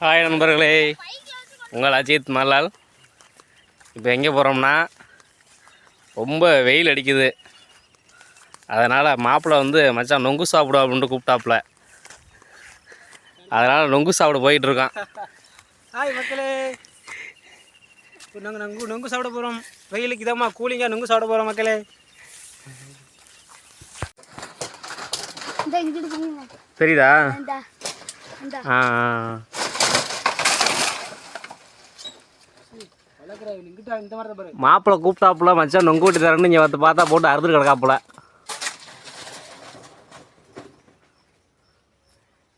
Hi நண்பர்களே. உங்கள் அஜித் மல்லால். இப்போ எங்கே போகிறோம்னா ரொம்ப வெயில் அடிக்குது. அதனால் மாப்பிள்ளை வந்து மச்சான் நொங்கு சாப்பிடு அப்படின்ட்டு கூப்பிட்டாப்புல. அதனால் நொங்கு சாப்பிட போயிட்டு இருக்கான் ஹாய் மக்களே நாங்கள் நொங்கு நொங்கு சாப்பிட போகிறோம். வெயிலுக்கு இதமா கூலிங்காக நொங்கு சாப்பிட போகிறோம் மக்களே. தெரியுதா? இந்த இந்த. ஆ ஆ. இங்கிட்ட இந்த மாதிரி தான் பாரு மாப்பிள்ளை கூப்பிட்டாப்புல மச்சான் நொங்கு ஊட்டி தரேன்னு இங்கே வந்து பார்த்தா போட்டு அறுத்துட்டு கிடக்காப்புல.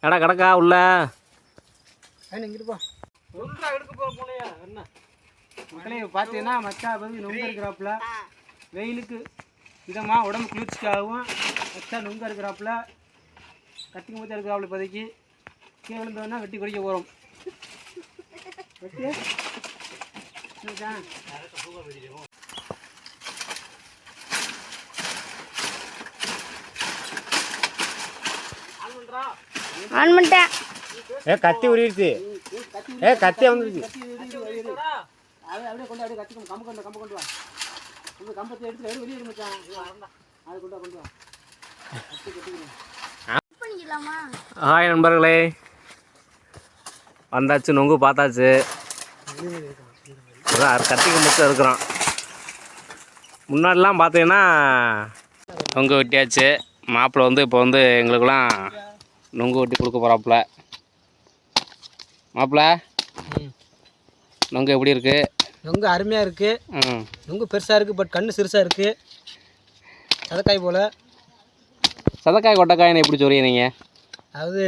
எடா கிடக்கா உள்ள? மக்களே பார்த்தீங்கன்னா மச்சா வந்து நொங்கு இருக்கிறாப்புல வெயிலுக்கு இதமா உடம்பு குளிர்ச்சிக்காகவும் மச்சா நொங்கு இருக்கிறாப்புல கத்திக்கு மூச்சா இருக்கிறாப்புல இப்போதைக்கு. கீழே விழுந்தோன்னா வெட்டி குடிக்க போகிறோம் வெட்டி? ஆன் பண்ணிட்டேன் ஏ கத்தி உரிடுச்சு ஏ கத்தி வந்துருச்சு அதை அப்படியே கொண்டு அப்படியே கத்தி கம்பு கொண்டு கம்பு கொண்டு வா இந்த கம்பத்தை எடுத்து வெளியே வெளியே மச்சான் அதை கொண்டு வா கொண்டு வா பண்ணிக்கலாமா ஹாய் நண்பர்களே வந்தாச்சு நொங்கு பார்த்தாச்சு அதான் கத்திக்கு மட்டும் இருக்கிறோம். முன்னாடிலாம் பார்த்தீங்கன்னா நொங்கு வெட்டியாச்சு. மாப்பிள்ளை வந்து இப்போ வந்து எங்களுக்கெல்லாம் நொங்கு வெட்டி கொடுக்க போகிறாப்புல மாப்பிள்ளை நொங்கு எப்படி இருக்கு? நொங்கு அருமையாக இருக்குது ம். நொங்கு பெருசாக இருக்குது பட் கண்ணு சிறுசாக இருக்குது சதக்காய் போல். சதக்காய் கொட்டைக்காயின்னு எப்படி சொல்றீங்க நீங்கள் அதாவது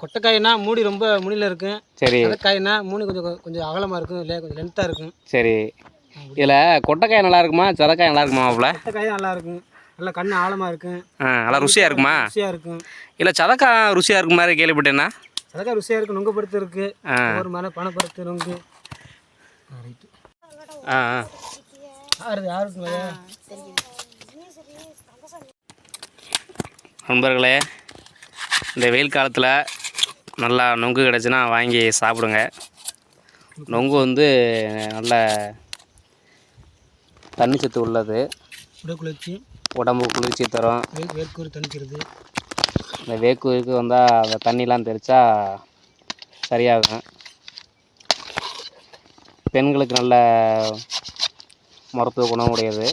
கொட்டைக்காய்னா மூடி ரொம்ப முடியில் இருக்கும். சரி. சதக்காய்னா மூணி கொஞ்சம் கொஞ்சம் அகலமாக இருக்கும். இல்லை கொஞ்சம் லென்த்தாக இருக்கும். சரி. இதில் கொட்டைக்காய் நல்லா இருக்குமா? சதக்காய் நல்லா இருக்குமா மாப்பிள்ளை? கொட்டைக்காய் நல்லா இருக்கும். நல்லா கண்ணு ஆழமாக இருக்கும். நல்லா ருசியாக இருக்குமா? ருசியாக இருக்கும். இல்லை சதக்காய் ருசியாக இருக்கும் மாதிரி கேள்விப்பட்டேன்னா? சதக்காய் ருசியாக இருக்கும் நொங்கு பருத்து இருக்குது ஒரு மன பணப்பருத்து நொங்கு. ஆ ஆறுது ஆறுது நண்பர்களே இந்த வெயில் காலத்தில் நல்லா நொங்கு கிடச்சுன்னா வாங்கி சாப்பிடுங்க. நொங்கு வந்து நல்ல தண்ணி சத்து உள்ளது. குளிர்ச்சி. உடம்பு குளிர்ச்சி தரும். வேர்க்கூறு தணிக்கிறது. இந்த வேக்குருக்கு வந்தால் அந்த தண்ணிலாம் தெளித்தா சரியாகும். பெண்களுக்கு நல்ல மருத்துவ குணம் உடையது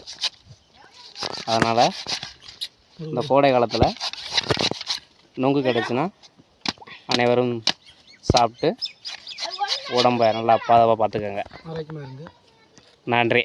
அதனால் இந்த கோடை காலத்தில் நொங்கு கிடைச்சுன்னா அனைவரும் சாப்பிட்டு உடம்பை நல்லா பாதுகாப்பாக பார்த்துக்கோங்க. நன்றி.